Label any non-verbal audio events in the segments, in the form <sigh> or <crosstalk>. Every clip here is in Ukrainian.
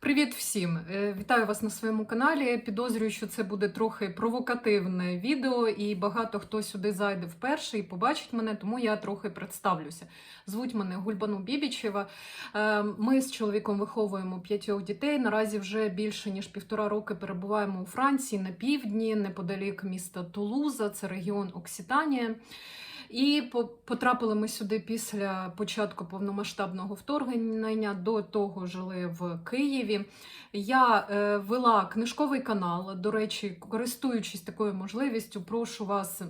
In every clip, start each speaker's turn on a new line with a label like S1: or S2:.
S1: Привіт всім! Е, Вітаю вас на своєму каналі. Підозрюю, що це буде трохи провокативне відео, і багато хто сюди зайде вперше і побачить мене, тому я трохи представлюся. Звуть мене Гульбану Бібічева. Е, Ми з чоловіком виховуємо п'ятьох дітей. Наразі вже більше ніж півтора роки перебуваємо у Франції на півдні, неподалік міста Тулуза, це регіон Окситанія. І по- потрапили ми сюди після початку повномасштабного вторгнення. До того жили в Києві. Я е, вела книжковий канал. До речі, користуючись такою можливістю, прошу вас.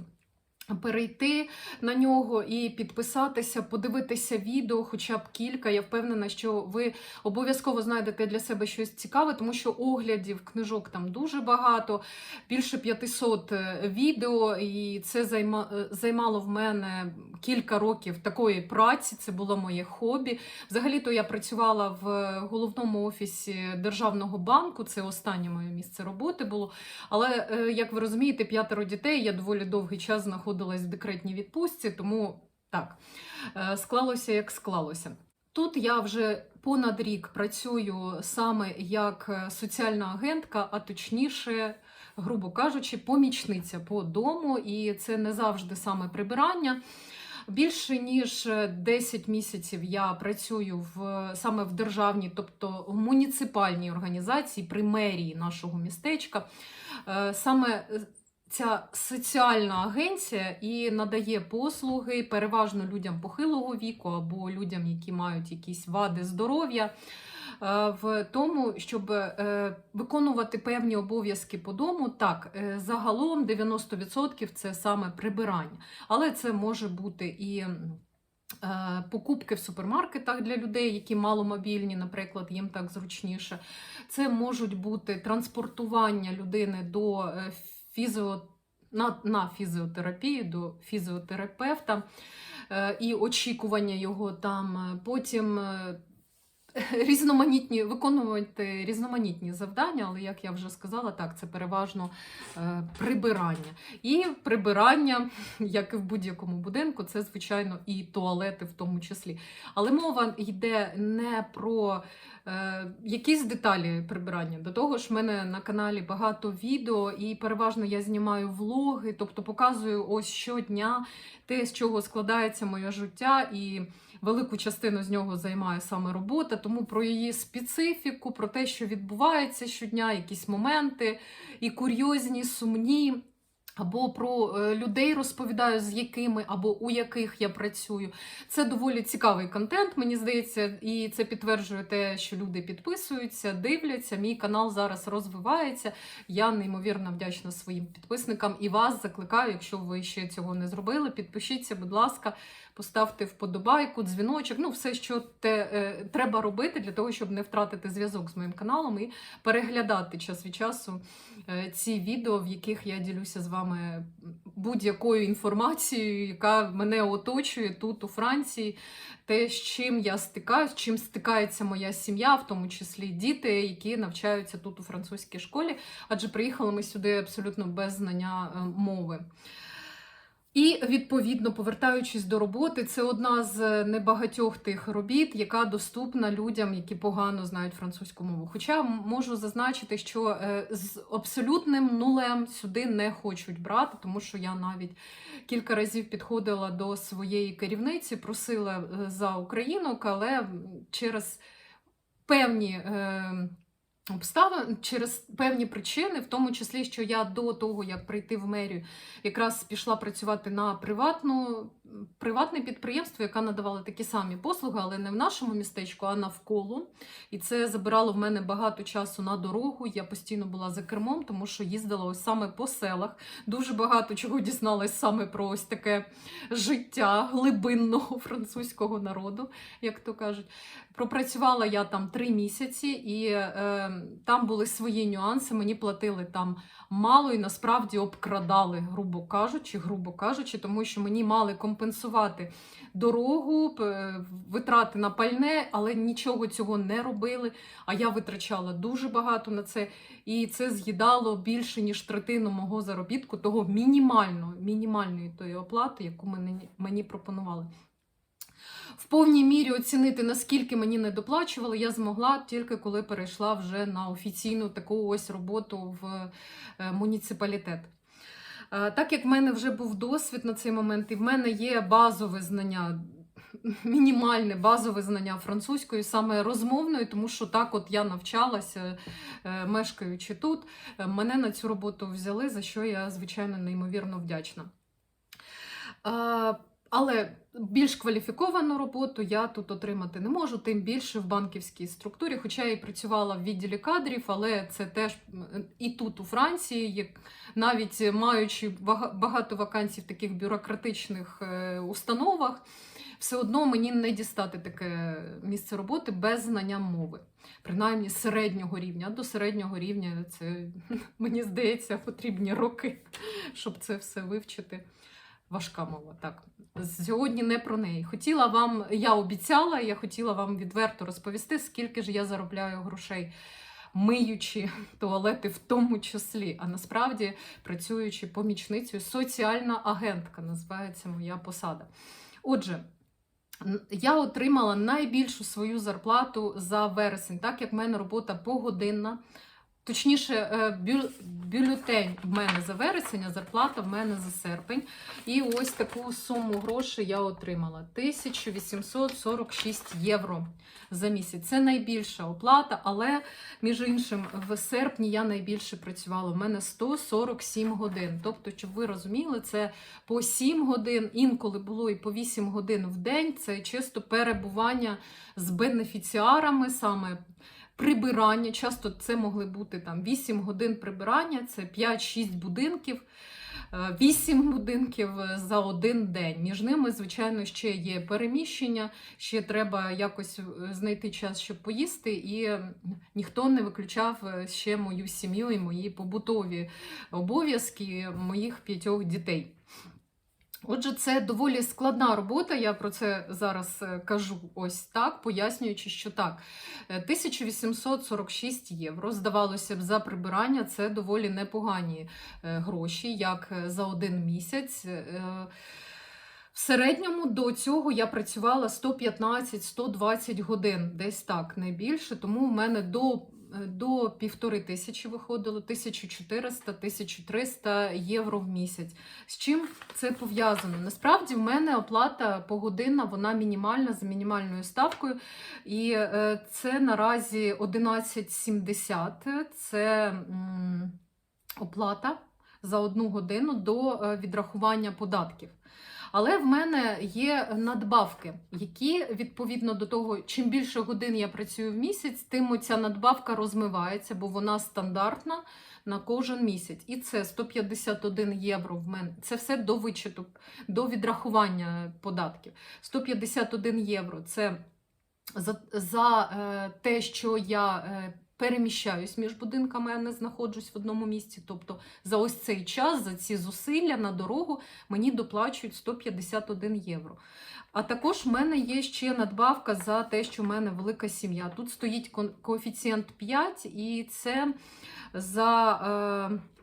S1: Перейти на нього і підписатися, подивитися відео, хоча б кілька. Я впевнена, що ви обов'язково знайдете для себе щось цікаве, тому що оглядів книжок там дуже багато, більше 500 відео, і це е, займало в мене кілька років такої праці. Це було моє хобі. Взагалі-то я працювала в головному офісі Державного банку. Це останнє моє місце роботи було. Але е, як ви розумієте, п'ятеро дітей. Я доволі довгий час знаходилась в декретній відпустці, тому так е, склалося як склалося. Тут я вже понад рік працюю саме як е, соціальна агентка, а точніше, грубо кажучи, помічниця по дому, і це не завжди саме прибирання. Більше ніж 10 місяців я працюю в саме в державній, тобто в муніципальній організації при мерії нашого містечка. Е, Саме ця соціальна агенція і надає послуги переважно людям похилого віку або людям, які мають якісь вади здоров'я. е, В тому, щоб е, виконувати певні обов'язки по дому, так е, загалом 90% це саме прибирання, але це може бути і покупки в супермаркетах для людей, які маломобільні, наприклад, їм так зручніше. Це можуть бути транспортування людини до фізіо... на, на фізіотерапію, до фізіотерапевта е, і очікування його там. Е, Потім е, <laughs> різноманітні, виконувати різноманітні завдання, але як я вже сказала, так, це переважно е, прибирання. І прибирання, як і в будь-якому будинку, це, звичайно, і туалети в тому числі. Але мова йде не про е, якісь деталі прибирання. До того ж, в мене на каналі багато відео, і переважно я знімаю влоги, тобто показую ось щодня те, з чого складається моє життя. і велику частину з нього займає саме робота, тому про її специфіку, про те, що відбувається щодня, якісь моменти і курйозні, сумні. Або про е, людей розповідаю, з якими або у яких я працюю. Це доволі цікавий контент, мені здається, і це підтверджує те, що люди підписуються, дивляться. Мій канал зараз розвивається. Я неймовірно вдячна своїм підписникам і вас закликаю, якщо ви ще цього не зробили, підпишіться, будь ласка, поставте вподобайку, дзвіночок, ну все, що те, е, треба робити для того, щоб не втратити зв'язок з моїм каналом і переглядати час від часу е, ці відео, в яких я ділюся з вами будь-якою інформацією, яка мене оточує тут, у Франції, те, з чим я стикаюсь, чим стикається моя сім'я, в тому числі діти, які навчаються тут у французькій школі, адже приїхали ми сюди абсолютно без знання е, мови. І відповідно, повертаючись до роботи, це одна з небагатьох тих робіт, яка доступна людям, які погано знають французьку мову. Хоча можу зазначити, що е, з абсолютним нулем сюди не хочуть брати, тому що я навіть кілька разів підходила до своєї керівниці, просила е, за українок, але через певні. Обставин через певні причини, в тому числі, що я до того, як прийти в мерію, якраз пішла працювати на приватну, приватне підприємство, яке надавало такі самі послуги, але не в нашому містечку, а навколо. І це забирало в мене багато часу на дорогу. Я постійно була за кермом, тому що їздила ось саме по селах. Дуже багато чого дізналась саме про ось таке життя глибинного <laughs> французького народу, як то кажуть. Пропрацювала я там три місяці, і е, там були свої нюанси. Мені платили там мало і насправді обкрадали, грубо кажучи, грубо кажучи, тому що мені мали компенсувати дорогу, витрати на пальне, але нічого цього не робили. А я витрачала дуже багато на це, і це з'їдало більше ніж третину мого заробітку, того мінімального, мінімальної тої оплати, яку мені, мені пропонували. В повній мірі оцінити, наскільки мені не доплачували, я змогла тільки коли перейшла вже на офіційну таку ось роботу в е, муніципалітет. Е, Так як в мене вже був досвід на цей момент, і в мене є базове знання, мінімальне базове знання французької, саме розмовної, тому що так от я навчалася, е, мешкаючи тут, мене на цю роботу взяли, за що я, звичайно, неймовірно вдячна. Але більш кваліфіковану роботу я тут отримати не можу, тим більше в банківській структурі. Хоча я і працювала в відділі кадрів, але це теж і тут, у Франції, як навіть маючи багато вакансій в таких бюрократичних е, установах, все одно мені не дістати таке місце роботи без знання мови. Принаймні середнього рівня. До середнього рівня це, <laughs> мені здається, потрібні роки, щоб це все вивчити. Важка мова, так. Сьогодні не про неї. Хотіла вам, я обіцяла, я хотіла вам відверто розповісти, скільки ж я заробляю грошей, миючи туалети в тому числі. А насправді працюючи помічницею, соціальна агентка називається моя посада. Отже, я отримала найбільшу свою зарплату за вересень, так як в мене робота погодинна. Точніше, е, бю- бюлетень в мене за вересень, а зарплата в мене за серпень. І ось таку суму грошей я отримала: 1846 євро за місяць. Це найбільша оплата, але між іншим, в серпні я найбільше працювала. У мене 147 годин. Тобто, щоб ви розуміли, це по 7 годин, інколи було і по 8 годин в день. Це чисто перебування з бенефіціарами саме. Прибирання, часто це могли бути там 8 годин прибирання, це 5-6 будинків, 8 будинків за один день. Між ними, звичайно, ще є переміщення, ще треба якось е, знайти час, щоб поїсти, і ніхто не виключав е, ще мою сім'ю і мої побутові обов'язки моїх п'ятьох дітей. Отже, це доволі складна робота. Я про це зараз е, кажу ось так, пояснюючи, що так, е, 1846 євро, здавалося б, за прибирання це доволі непогані е, гроші, як е, за один місяць. Е, В середньому до цього я працювала 115-120 годин, десь так, не більше. Тому в мене до, е, до півтори тисячі виходило 1400-1300 євро в місяць. З чим це пов'язано? Насправді в мене оплата погодинна, вона мінімальна за мінімальною ставкою. І е, це наразі 11,70. Це оплата за одну годину до е, відрахування податків. Але в мене є надбавки, які відповідно до того, чим більше годин я працюю в місяць, тим ця надбавка розмивається, бо вона стандартна на кожен місяць. І це 151 євро в мене. Це все до вичету, до відрахування податків. 151 євро це за, за е, те, що я е, переміщаюсь між будинками, а не знаходжусь в одному місці. Тобто за ось цей час, за ці зусилля на дорогу мені доплачують 151 євро. А також в мене є ще надбавка за те, що в мене велика сім'я. Тут стоїть коефіцієнт 5, і це за е,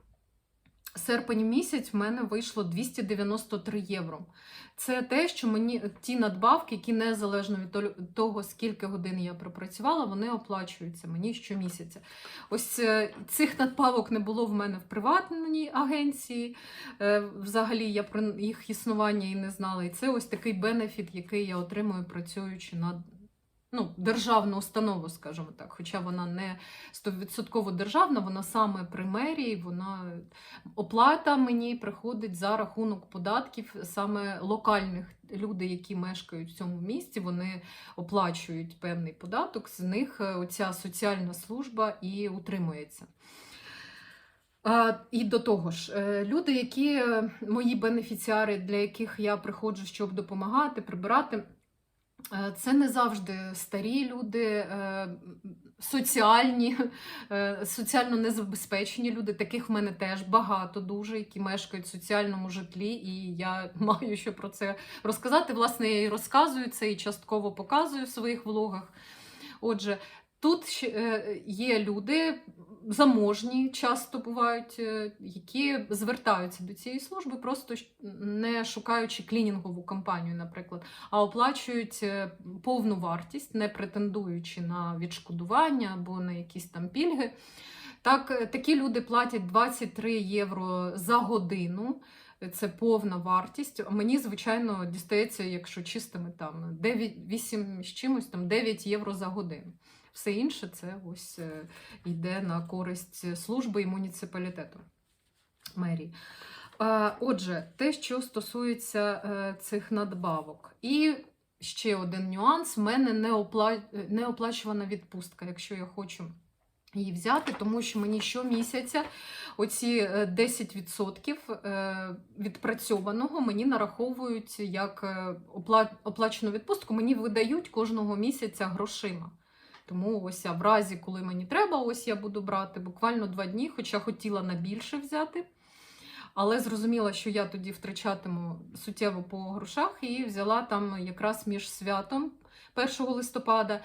S1: серпень місяць в мене вийшло 293 євро. Це те, що мені ті надбавки, які незалежно від того, скільки годин я пропрацювала, вони оплачуються мені щомісяця. Ось е, цих надбавок не було в мене в приватній агенції. Е, Взагалі я про їх існування і не знала. І це ось такий бенефіт, який я отримую, працюючи на ну, державну установу, скажімо так. Хоча вона не 100% державна, вона саме при мерії, вона оплата мені приходить за рахунок податків саме локальних люди, які мешкають в цьому місті, вони оплачують певний податок, з них е, оця соціальна служба і утримується. І до того ж, е, люди, які е, мої бенефіціари, для яких я приходжу, щоб допомагати, прибирати. Е, Це не завжди старі люди, е, соціальні, е, соціально незабезпечені люди. Таких в мене теж багато дуже, які мешкають в соціальному житлі, і я <laughs> маю що про це розказати. Власне, я і розказую це і частково показую в своїх влогах. Отже, тут є люди, заможні часто бувають, е, які звертаються до цієї служби, просто не шукаючи клінінгову кампанію, наприклад, а оплачують е, повну вартість, не претендуючи на відшкодування або на якісь там пільги. Так, е, такі люди платять 23 євро за годину. Це повна вартість. Мені, звичайно, дістається, якщо чистими там 9, 8 з чимось, там 9 євро за годину. Все інше це ось е, йде на користь служби і муніципалітету мерії. Отже, те, що стосується е, цих надбавок. І ще один нюанс: в мене не, опла... не оплачувана відпустка, якщо я хочу її взяти, тому що мені щомісяця оці е, 10% е, відпрацьованого мені нараховують як оплачену відпустку, мені видають кожного місяця грошима. Тому ось в разі, коли мені треба, ось я буду брати буквально два дні, хоча хотіла на більше взяти. Але зрозуміла, що я тоді втрачатиму суттєво по грошах, і взяла там якраз між святом 1 листопада.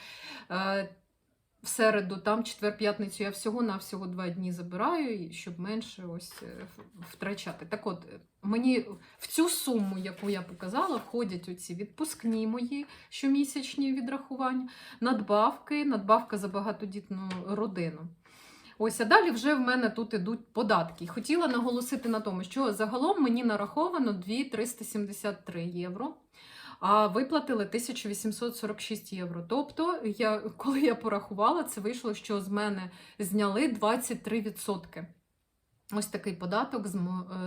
S1: В середу, там четвер-п'ятницю я всього-навсього два дні забираю, щоб менше ось е, втрачати. Так от, е, мені в цю суму, яку я показала, входять оці відпускні мої щомісячні відрахування, надбавки, надбавка за багатодітну родину. Ось, а далі вже в мене тут ідуть податки. Хотіла наголосити на тому, що загалом мені нараховано 2,373 євро, а виплатили 1846 євро. Тобто, я, коли я порахувала, це вийшло, що з мене зняли 23%. Ось такий податок з, е,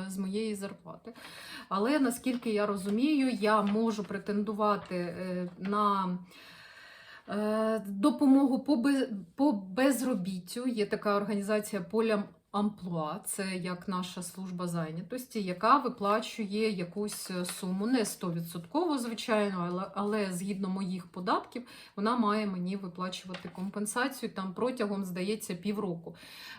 S1: з моєї зарплати. Але наскільки я розумію, я можу претендувати е, на е, допомогу по, без, по безробіттю. Є така організація Полям Амплуа, це як наша служба зайнятості, яка виплачує якусь е, суму, не 100%, звичайно, але, але згідно моїх податків, вона має мені виплачувати компенсацію там протягом, здається, півроку.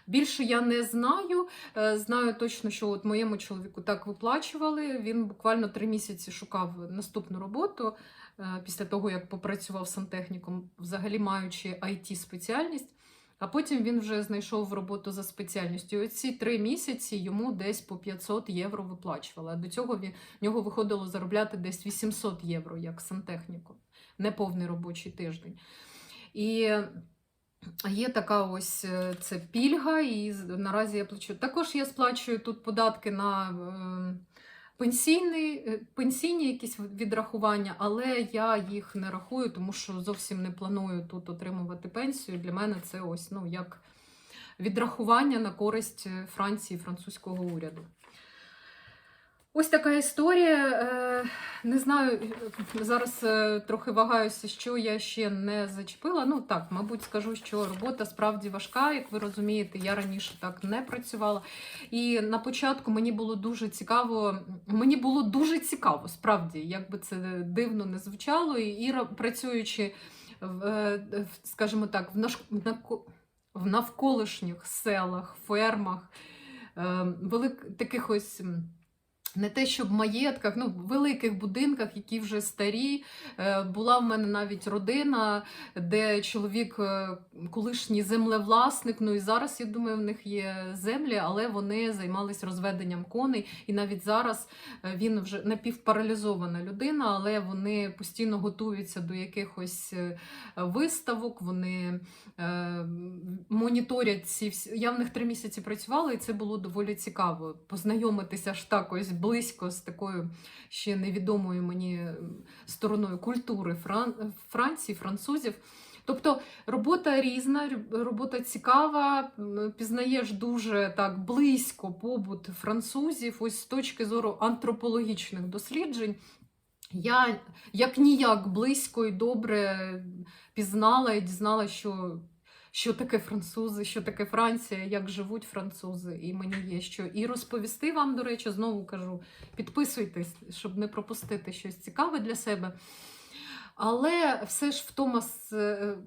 S1: Більше я не знаю. Е, Знаю точно, що от моєму чоловіку так виплачували. Він буквально три місяці шукав наступну роботу е, після того, як попрацював сантехніком, взагалі маючи it спеціальність. А потім він вже знайшов роботу за спеціальністю. Оці три місяці йому десь по 500 євро виплачували. А до цього в нього виходило заробляти десь 800 євро як сантехніку, неповний робочий тиждень. І Є така ось е, це пільга, і наразі я плачу. Також я сплачую тут податки на е, пенсійний, е, пенсійні якісь відрахування, але я їх не рахую, тому що зовсім не планую тут отримувати пенсію. Для мене це ось ну як відрахування на користь е, Франції, французького уряду. Ось така історія. Е, Не знаю, зараз е, трохи вагаюся, що я ще не зачепила. Ну так, мабуть, скажу, що робота справді важка, як ви розумієте, я раніше так не працювала. І на початку мені було дуже цікаво. Мені було дуже цікаво, справді, як би це дивно не звучало. І працюючи е, скажімо так, в, навколишніх селах, фермах, велик, таких ось. Не те, щоб в маєтках, ну, в великих будинках, які вже старі. Е, Була в мене навіть родина, де чоловік е, колишній землевласник. Ну і зараз, я думаю, в них є землі, але вони займались розведенням коней. І навіть зараз е, він вже напівпаралізована людина, але вони постійно готуються до якихось виставок. Вони е, моніторять ці всі. Я в них три місяці працювала, і це було доволі цікаво. Познайомитися ж так ось близько з такою ще невідомою мені стороною культури Фран... Франції, французів. Тобто робота різна, робота цікава, пізнаєш дуже так близько побут французів, ось з точки зору антропологічних досліджень. Я як ніяк близько і добре пізнала і дізналася, що, що таке французи, що таке Франція, як живуть французи. І мені є що і розповісти вам, до речі, знову кажу, підписуйтесь, щоб не пропустити щось цікаве для себе. Але все ж втома з- е,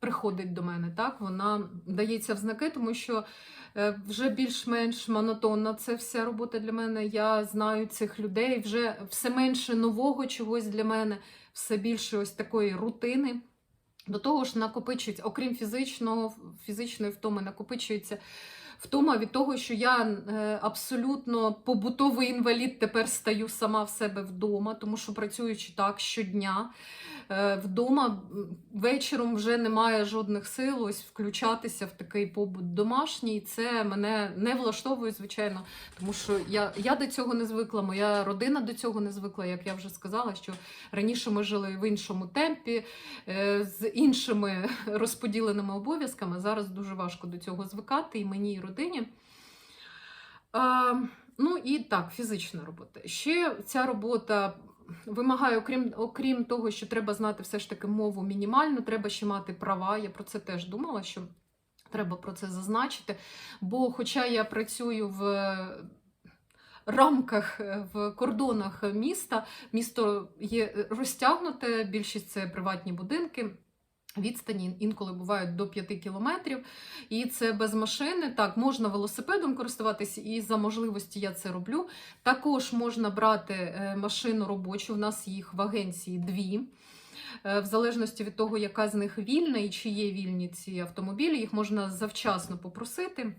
S1: приходить до мене, так? Вона дається в знаки, тому що е, вже більш-менш монотонна це вся робота для мене. Я знаю цих людей, вже все менше нового чогось для мене, все більше ось такої рутини. До того ж, накопичується, окрім фізичного, фізичної втоми, накопичується втома від того, що я е, абсолютно побутовий інвалід тепер стаю сама в себе вдома, тому що працюючи так щодня. Е, Вдома вечором вже немає жодних сил ось включатися в такий побут домашній. Це мене не влаштовує, звичайно, тому що я, я до цього не звикла, моя родина до цього не звикла, як я вже сказала, що раніше ми жили в іншому темпі, е, з іншими <laughs> розподіленими обов'язками. Зараз дуже важко до цього звикати і мені, і родині. Ну і так, фізична робота. Ще ця робота вимагає, окрім, окрім того, що треба знати все ж таки мову мінімальну, треба ще мати права. Я про це теж думала, що треба про це зазначити. Бо, хоча я працюю в рамках, е, в кордонах міста, місто є розтягнуте, більшість це приватні будинки. Відстані інколи бувають до 5 кілометрів, і це без машини. Так, можна велосипедом користуватися, і за можливості я це роблю. Також можна брати е, машину робочу. У нас їх в агенції дві. Е, В залежності від того, яка з них вільна і чи є вільні ці автомобілі, їх можна завчасно попросити.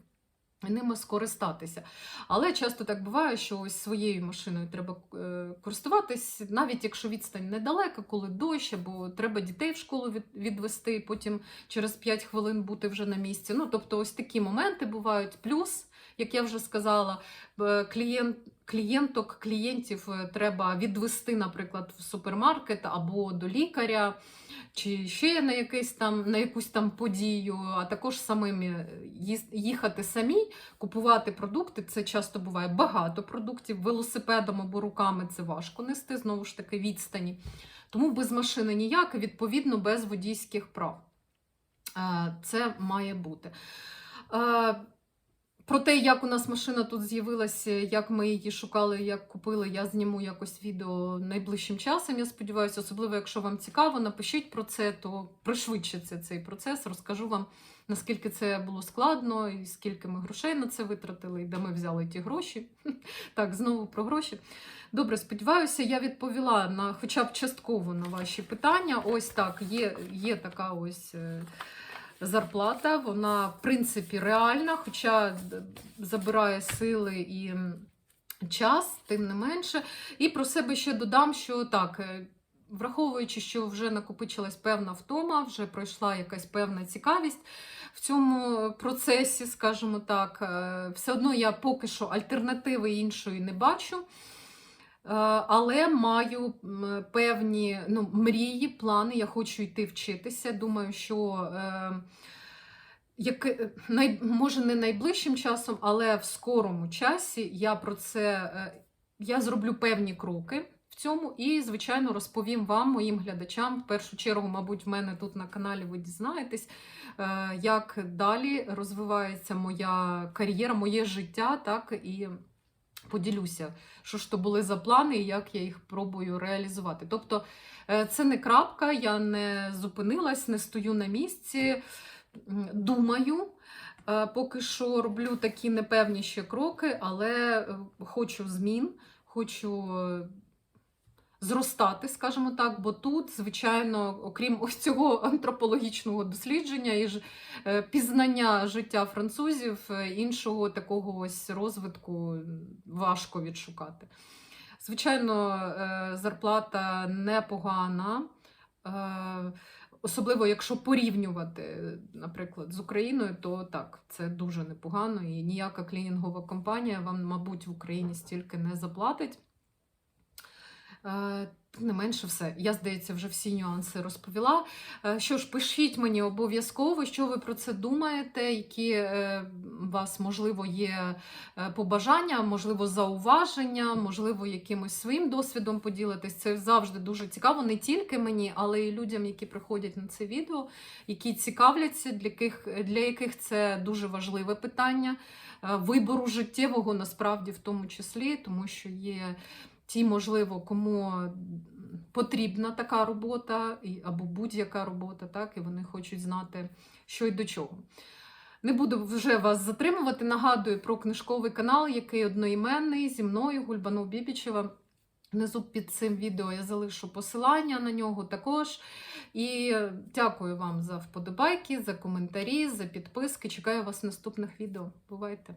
S1: Ними скористатися. Але часто так буває, що ось своєю машиною треба е, користуватись, навіть якщо відстань недалека, коли дощ, або треба дітей в школу від, відвести, потім через 5 хвилин бути вже на місці. Ну, тобто, ось такі моменти бувають. Плюс, як я вже сказала, клієнт, клієнток, клієнтів е, треба відвести, наприклад, в супермаркет або до лікаря, чи ще на, якийсь там, на якусь там подію, а також самим е, їхати самі, купувати продукти. Це часто буває багато продуктів. Велосипедом або руками це важко нести, знову ж таки, відстані. Тому без машини ніяк, відповідно, без водійських прав. Е, Це має бути. Е, Про те, як у нас машина тут з'явилася, як ми її шукали, як купили, я зніму якось відео найближчим часом. Я сподіваюся, особливо, якщо вам цікаво, напишіть про це, то пришвидшиться цей процес. Розкажу вам, наскільки це було складно, і скільки ми грошей на це витратили, і де ми взяли ті гроші. <laughs> Так, знову про гроші. Добре, сподіваюся, я відповіла на хоча б частково на ваші питання. Ось так, є, є така ось. Е, зарплата, вона в принципі реальна, хоча забирає сили і час, тим не менше. І про себе ще додам, що так. е, Враховуючи, що вже накопичилась певна втома, вже пройшла якась певна цікавість в цьому процесі, скажімо так, е, все одно я поки що альтернативи іншої не бачу. Е, Але маю певні ну, мрії, плани. Я хочу йти вчитися. Думаю, що е, як, най, може не найближчим часом, але в скорому часі я про це е, я зроблю певні кроки в цьому і, звичайно, розповім вам, моїм глядачам. В першу чергу, мабуть, в мене тут на каналі ви дізнаєтесь, як далі розвивається моя кар'єра, моє життя, так і поділюся, що ж то були за плани і як я їх пробую реалізувати. Тобто е, це не крапка, я не зупинилась, не стою на місці, думаю. Е, Поки що роблю такі непевні ще кроки, але е, хочу змін, хочу зростати, скажімо так, бо тут, звичайно, окрім ось цього антропологічного дослідження і ж е, пізнання життя французів, е, іншого такого ось розвитку важко відшукати. Звичайно, е, зарплата непогана. Особливо, якщо порівнювати, наприклад, з Україною, то так, це дуже непогано, і ніяка клінінгова компанія вам, мабуть, в Україні стільки не заплатить. Е, Тим не менше, все. Я, здається, вже всі нюанси розповіла. Е, Що ж, пишіть мені обов'язково, що ви про це думаєте, які е, у вас, можливо, є побажання, можливо, зауваження, можливо, якимось своїм досвідом поділитись. Це завжди дуже цікаво, не тільки мені, але й людям, які приходять на це відео, які цікавляться, для яких, для яких це дуже важливе питання вибору життєвого насправді в тому числі, тому що є ті, можливо, кому потрібна така робота або будь-яка робота, так, і вони хочуть знати, що й до чого. Не буду вже вас затримувати. Нагадую про книжковий канал, який одноіменний зі мною, Гульбанов Бібічева. Внизу під цим відео я залишу посилання на нього також. І дякую вам за вподобайки, за коментарі, за підписки. Чекаю вас в наступних відео. Бувайте!